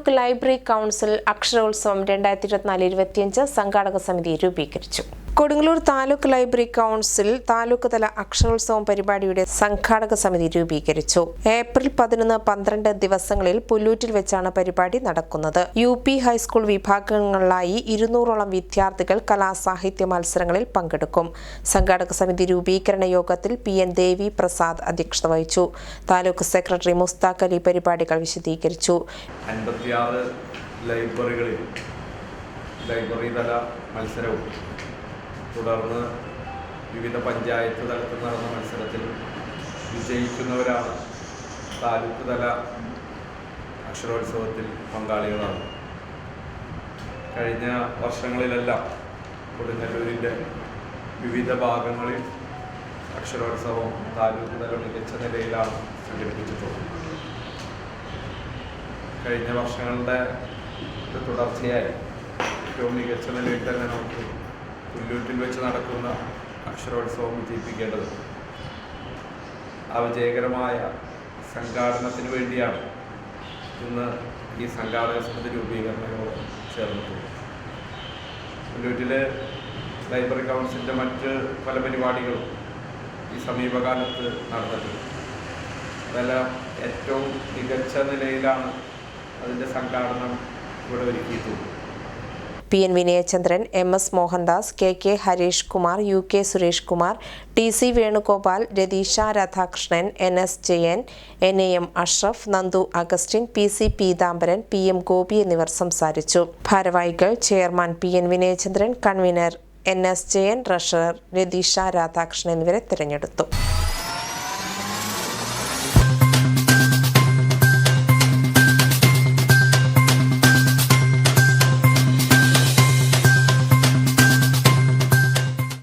Taluk library council അക്ഷരോത്സവം രണ്ടായിരത്തി ഇരുപത്തിനാല് ഇരുപത്തിയഞ്ച് സംഘാടക സമിതി രൂപീകരിച്ചു. കൊടുങ്ങല്ലൂർ താലൂക്ക് ലൈബ്രറി കൗൺസിൽ താലൂക്ക് തല അക്ഷരോത്സവം പരിപാടിയുടെ സംഘാടക സമിതി രൂപീകരിച്ചു. ഏപ്രിൽ പതിനൊന്ന് പന്ത്രണ്ട് ദിവസങ്ങളിൽ പുല്ലൂറ്റിൽ വെച്ചാണ് പരിപാടി നടക്കുന്നത്. യു പി ഹൈസ്കൂൾ വിഭാഗങ്ങളിലായി ഇരുന്നൂറോളം വിദ്യാർത്ഥികൾ കലാസാഹിത്യ മത്സരങ്ങളിൽ പങ്കെടുക്കും. സംഘാടക സമിതി രൂപീകരണ യോഗത്തിൽ പി എൻ ദേവി പ്രസാദ് അധ്യക്ഷത വഹിച്ചു. താലൂക്ക് സെക്രട്ടറി മുസ്താഖ് അലി പരിപാടികൾ വിശദീകരിച്ചു. ലൈബ്രറികളിൽ ലൈബ്രറി തല മത്സരവും തുടർന്ന് വിവിധ പഞ്ചായത്ത് തലത്തിൽ നടന്ന മത്സരത്തിൽ വിജയിക്കുന്നവരാണ് താലൂക്ക് തല അക്ഷരോത്സവത്തിൽ പങ്കാളികളാണ്. കഴിഞ്ഞ വർഷങ്ങളിലെല്ലാം കൊടുങ്ങല്ലൂരിന്റെ വിവിധ ഭാഗങ്ങളിൽ അക്ഷരോത്സവം താലൂക്ക് തല മികച്ച നിലയിലാണ് സംഘടിപ്പിച്ചിട്ടുള്ളത്. കഴിഞ്ഞ വർഷങ്ങളുടെ തുടർച്ചയായി ഏറ്റവും മികച്ച നിലയിൽ തന്നെ നമുക്ക് പുല്ലൂറ്റിൽ വെച്ച് നടക്കുന്ന അക്ഷരോത്സവം വിജയിപ്പിക്കേണ്ടത് ആ വിജയകരമായ സംഘാടനത്തിന് വേണ്ടിയാണ്. ഇന്ന് ഈ സംഘാടക സമിതി രൂപീകരണങ്ങളോട് ചേർന്നത് പുല്ലൂറ്റിലെ ലൈബ്രറി കൗൺസിലിന്റെ മറ്റ് പല പരിപാടികളും ഈ സമീപകാലത്ത് നടന്നിട്ടുണ്ട്. അതെല്ലാം ഏറ്റവും മികച്ച നിലയിലാണ് അതിന്റെ സംഘാടനം ഇവിടെ ഒരുക്കിയിട്ടുള്ളത്. P N Vinayachandran M S Mohandas K K Harish Kumar U K Suresh Kumar T C Venugopal Ratheesh Radhakrishnan N S Jayan N A M Ashraf Nandu Augustine P C Peethambaran P M Gopi എന്നിവർ സംസാരിച്ചു. ഭാരവാഹികൾ chairman P N Vinayachandran convener N S Jayan treasurer Ratheesh Radhakrishnan എന്നിവരെ തിരഞ്ഞെടുത്തു.